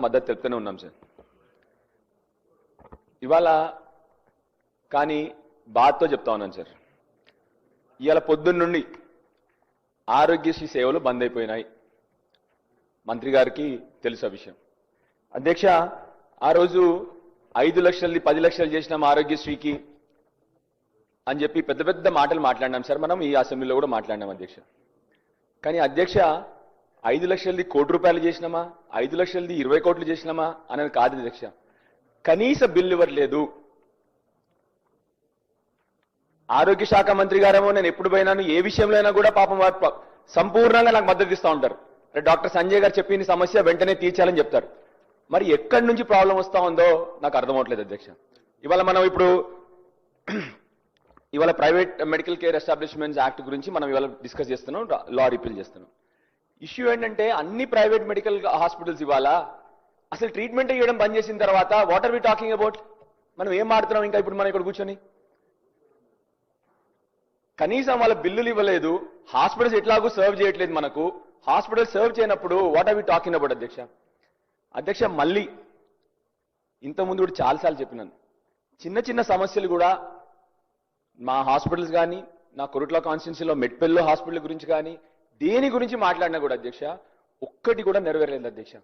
మద్దతు తెలుపుతూనే ఉన్నాం సార్. ఇవాళ కానీ బాధతో చెప్తా ఉన్నాను సార్. ఇవాళ పొద్దున్న నుండి ఆరోగ్యశ్రీ సేవలు బంద్ అయిపోయినాయి. మంత్రి గారికి తెలుసు ఆ విషయం. అధ్యక్ష ఆ రోజు ఐదు లక్షలది పది లక్షలు చేసినాం ఆరోగ్యశ్రీకి అని చెప్పి పెద్ద పెద్ద మాటలు మాట్లాడినాం సార్. మనం ఈ అసెంబ్లీలో కూడా మాట్లాడినాం అధ్యక్ష. కానీ అధ్యక్ష ఐదు లక్షలది కోటి రూపాయలు చేసినామా? ఐదు లక్షలది ఇరవై కోట్లు చేసినామా? అనేది కాదు లక్ష్యం. కనీస బిల్లు ఇవ్వట్లేదు ఆరోగ్య శాఖ మంత్రి గారేమో నేను ఎప్పుడు పోయినాను ఏ విషయంలో అయినా కూడా పాపం వారు సంపూర్ణంగా నాకు మద్దతు ఇస్తూ ఉంటారు. డాక్టర్ సంజయ్ గారు చెప్పిన సమస్య వెంటనే తీర్చాలని చెప్తారు. మరి ఎక్కడి నుంచి ప్రాబ్లం వస్తా ఉందో నాకు అర్థమవట్లేదు అధ్యక్ష. ఇవాళ మనం ఇప్పుడు ఇవాళ private medical care establishments act గురించి మనం ఇవాళ డిస్కస్ చేస్తున్నాం లా రిపీల్ చేస్తున్నాం. ఇష్యూ ఏంటంటే అన్ని ప్రైవేట్ మెడికల్ హాస్పిటల్స్ ఇవాళ అసలు ట్రీట్మెంట్ ఇవ్వడం బంద్ చేసిన తర్వాత what are we talking about మనం ఏం మాడుతున్నాం ఇంకా ఇప్పుడు మనం ఇక్కడ కూర్చొని? కనీసం వాళ్ళ బిల్లులు ఇవ్వలేదు హాస్పిటల్స్ ఎట్లాగూ సర్వ్ చేయట్లేదు మనకు. హాస్పిటల్ సర్వ్ చేయనప్పుడు what are we talking about అధ్యక్ష? అధ్యక్ష మళ్ళీ ఇంతకుముందు కూడా చాలాసార్లు చెప్పినాను. చిన్న చిన్న సమస్యలు కూడా మా హాస్పిటల్స్ కానీ నా కొరుట్ల కాన్స్టిట్యున్సీలో మెట్పెల్లో హాస్పిటల్ గురించి కానీ దేని గురించి మాట్లాడినా కూడా అధ్యక్ష ఒక్కటి కూడా నెరవేరలేదు అధ్యక్ష.